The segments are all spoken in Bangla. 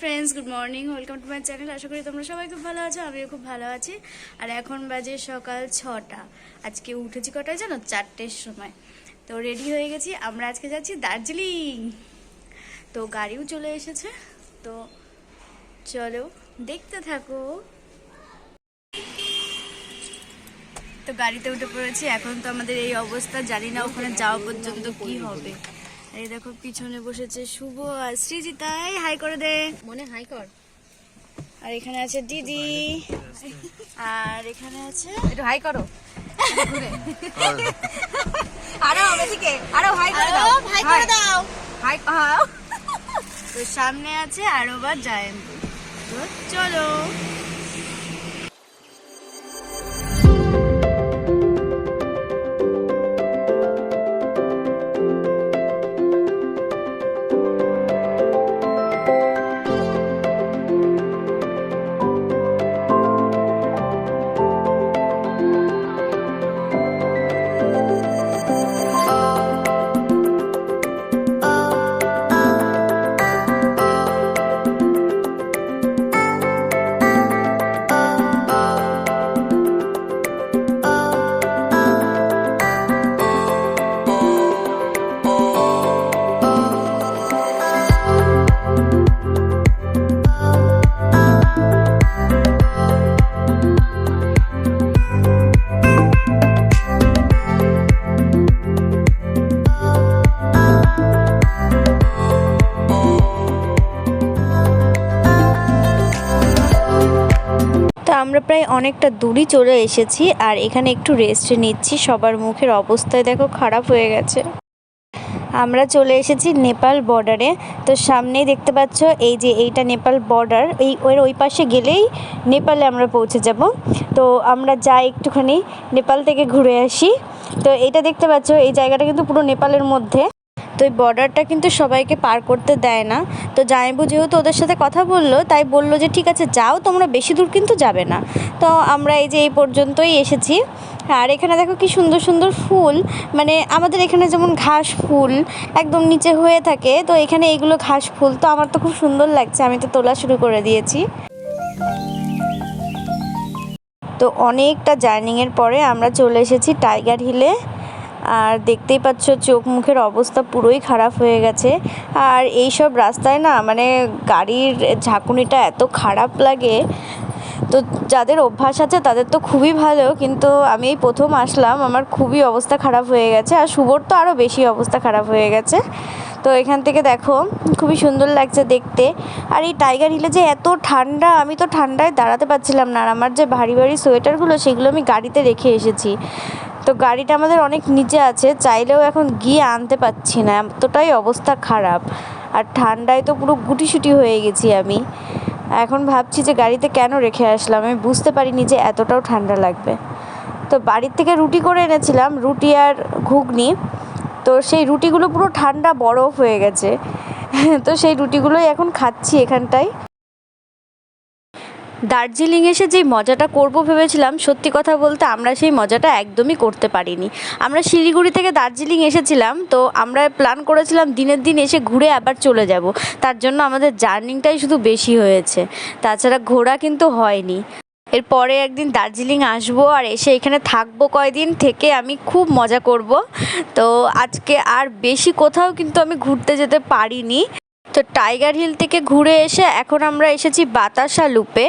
Friends good morning welcome to my channel আশা করি তোমরা সবাই খুব ভালো আছো, আমিও খুব ভালো আছি। আর এখন বাজে সকাল ছটা। আজকে উঠেছি কটায় জানো? চারটের সময়। তো রেডি হয়ে গেছি, আমরা আজকে যাচ্ছি দার্জিলিং। তো গাড়িও চলে এসেছে। তো চলো, দেখতে থাকো। তো গাড়িতে উঠে পড়েছি, এখন তো আমাদের এই অবস্থা, জানি না ওখানে যাওয়া পর্যন্ত কি হবে। এই দেখো পিছনে বসেছে শুভ আর সৃজিতাই হাই করে দে। মনে হাই কর। আর এখানে আছে দিদি। আর এখানে আছে একটু হাই করো। আরও এদিকে। আরও হাই করে দাও। হাই করে দাও। হাই তো সামনে আছে আরও বার জায়ন্ত চলো। আমরা প্রায় অনেকটা দূরই চলে এসেছি আর এখানে একটু রেস্ট নিচ্ছি। সবার মুখের অবস্থায় দেখো খারাপ হয়ে গেছে। আমরা চলে এসেছি নেপাল বর্ডারে তো সামনেই দেখতে পাচ্ছ এই যে এইটা নেপাল বর্ডার এই ওর ওই পাশে গেলেই নেপালে আমরা পৌঁছে যাব। তো আমরা যাই একটুখানি নেপাল থেকে ঘুরে আসি। তো এটা দেখতে পাচ্ছ, এই জায়গাটা কিন্তু পুরো নেপালের মধ্যে। তো এই বর্ডারটা কিন্তু সবাইকে পার করতে দেয় না। তো জামাইবু যেহেতু ওদের সাথে কথা বলল, তাই বলল যে, ঠিক আছে, যাও, তোমরা বেশি দূর কিন্তু যাবে না। তো আমরা এই যে, এই পর্যন্তই এসেছি। আর এখানে দেখো কি সুন্দর সুন্দর ফুল। মানে আমাদের এখানে যেমন ঘাস ফুল একদম নিচে হয়ে থাকে, তো এখানে এইগুলো ঘাস ফুল। তো আমার তো খুব সুন্দর লাগছে, আমি তো তোলা শুরু করে দিয়েছি। তো অনেকটা জার্নিংয়ের পরে আমরা চলে এসেছি টাইগার হিলে। আর দেখতেই পাচ্ছ চোখ মুখের অবস্থা পুরোই খারাপ হয়ে গেছে। আর এই সব রাস্তায় না মানে গাড়ির ঝাঁকুনিটা এত খারাপ লাগে। তো যাদের অভ্যাস আছে তাদের তো খুবই ভালো, কিন্তু আমি এই প্রথম আসলাম, আমার খুবই অবস্থা খারাপ হয়ে গেছে। আর শুভর তো আরও বেশি অবস্থা খারাপ হয়ে গেছে। তো এখান থেকে দেখো, খুবই সুন্দর লাগছে দেখতে। আর এই টাইগার হিলে যে এত ঠান্ডা, আমি তো ঠান্ডায় দাঁড়াতে পারছিলাম না। আর আমার যে ভারী ভারী সোয়েটারগুলো, সেগুলো আমি গাড়িতে রেখে এসেছি। তো গাড়িটা আমাদের অনেক নিচে আছে, চাইলেও এখন গিয়ে আনতে পারছি না। এতটাই অবস্থা খারাপ। আর ঠান্ডায় তো পুরো গুটিসুটি হয়ে গেছি আমি। এখন ভাবছি যে গাড়িতে কেন রেখে আসলাম? আমি বুঝতে পারিনি যে এতটাও ঠান্ডা লাগবে। তো বাড়ির থেকে রুটি করে এনেছিলাম, রুটি আর ঘুগনি। তো সেই রুটিগুলো পুরো ঠান্ডা বরফ হয়ে গেছে। তো সেই রুটিগুলোই এখন খাচ্ছি এখানটায়। দার্জিলিং এসে যেই মজাটা করব ভেবেছিলাম, সত্যি কথা বলতে আমরা সেই মজাটা একদমই করতে পারিনি। আমরা শিলিগুড়ি থেকে দার্জিলিং এসেছিলাম, তো আমরা প্ল্যান করেছিলাম দিনের দিন এসে ঘুরে আবার চলে যাব। তার জন্য আমাদের জার্নিংটাই শুধু বেশি হয়েছে। তাছাড়া ঘোরা কিন্তু হয়নি। এরপরে একদিন দার্জিলিং আসব আর এসে এখানে থাকব কয়দিন থেকে আমি খুব মজা করব। তো আজকে আর বেশি কোথাও কিন্তু আমি ঘুরতে যেতে পারিনি। তো টাইগার হিল থেকে ঘুরে এসে এখন আমরা এসেছি বাতাসা লুপে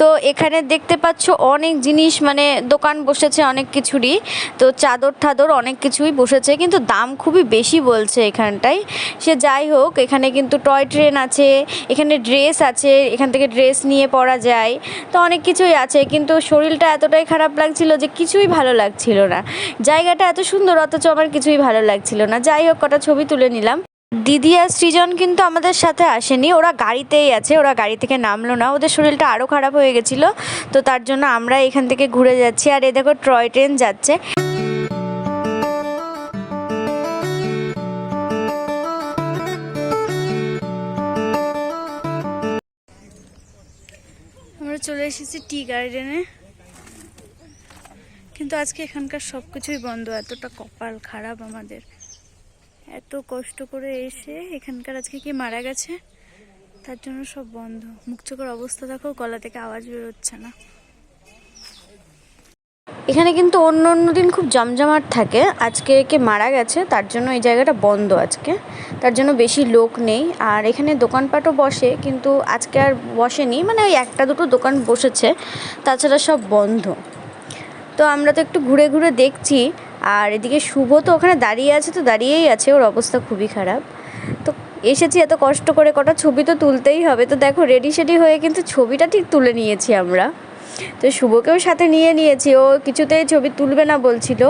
তো এখানে দেখতে পাচ্ছ অনেক জিনিস মানে দোকান বসেছে অনেক কিছুরই। তো চাদর ঠাদর অনেক কিছুই বসেছে, কিন্তু দাম খুবই বেশি বলছে এখানটায়। সে যাই হোক, এখানে কিন্তু টয় ট্রেন আছে, এখানে ড্রেস আছে, এখান থেকে ড্রেস নিয়ে পরা যায়। তো অনেক কিছুই আছে, কিন্তু শরীরটা এতটাই খারাপ লাগছিল যে কিছুই ভালো লাগছিল না। জায়গাটা এত সুন্দর, অথচ আমার কিছুই ভালো লাগছিল না। যাই হোক, কটা ছবি তুলে নিলাম। দিদি আর সৃজন কিন্তু আমাদের সাথে আসেনি। ওরা গাড়িতেই আছে, ওরা গাড়ি থেকে নামলো না। ওদের শরীরটা আরও খারাপ হয়ে গেছিল, তো তার জন্য আমরা এখান থেকে ঘুরে যাচ্ছি। আর এ দেখো টয় ট্রেন যাচ্ছে। আমরা চলে এসেছি টি গার্ডেনে। কিন্তু আজকে এখানকার সব কিছুই বন্ধ। এতটা কপাল খারাপ আমাদের। এত কষ্ট করে এসে এখানকার আজকে কি মারা গেছে, তার জন্য সব বন্ধ। মুখ চোখের অবস্থা দেখো, গলা থেকে আওয়াজ বেরোচ্ছে না। এখানে কিন্তু অন্য অন্য দিন খুব জমজমাট থাকে। আজকে কে মারা গেছে, তার জন্য এই জায়গাটা বন্ধ আজকে। তার জন্য বেশি লোক নেই। আর এখানে দোকানপাটও বসে, কিন্তু আজকে আর বসেনি। মানে ওই একটা দুটো দোকান বসেছে, তাছাড়া সব বন্ধ। তো আমরা তো একটু ঘুরে ঘুরে দেখছি আর এদিকে শুভ তো ওখানে দাঁড়িয়ে আছে, তো দাঁড়িয়েই আছে, ওর অবস্থা খুবই খারাপ। তো এসেছি এত কষ্ট করে, কটা ছবি তো তুলতেই হবে। তো দেখো রেডি সেডি হয়ে কিন্তু ছবিটা ঠিক তুলে নিয়েছি আমরা। তো শুভকেও সাথে নিয়ে নিয়েছি। ও কিছুতেই ছবি তুলবে না বলছিল,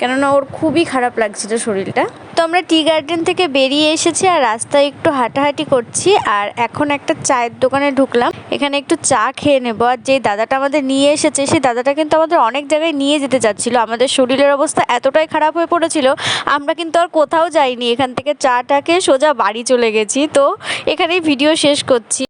কেননা ওর খুবই খারাপ লাগছিল শরীরটা। তো আমরা টি গার্ডেন থেকে বেরিয়ে এসেছি আর রাস্তায় একটু হাঁটাহাঁটি করছি আর এখন একটা চায়ের দোকানে ঢুকলাম। এখানে একটু চা খেয়ে নেব আর যে দাদাটা আমাদের নিয়ে এসেছে, সেই দাদাটা কিন্তু আমাদের অনেক জায়গায় নিয়ে যেতে চাচ্ছিল। আমাদের শরীরের অবস্থা এতটাই খারাপ হয়ে পড়েছিল, আমরা কিন্তু আর কোথাও যাইনি। এখান থেকে চাটাকে সোজা বাড়ি চলে গেছি। তো এখানেই ভিডিও শেষ করছি।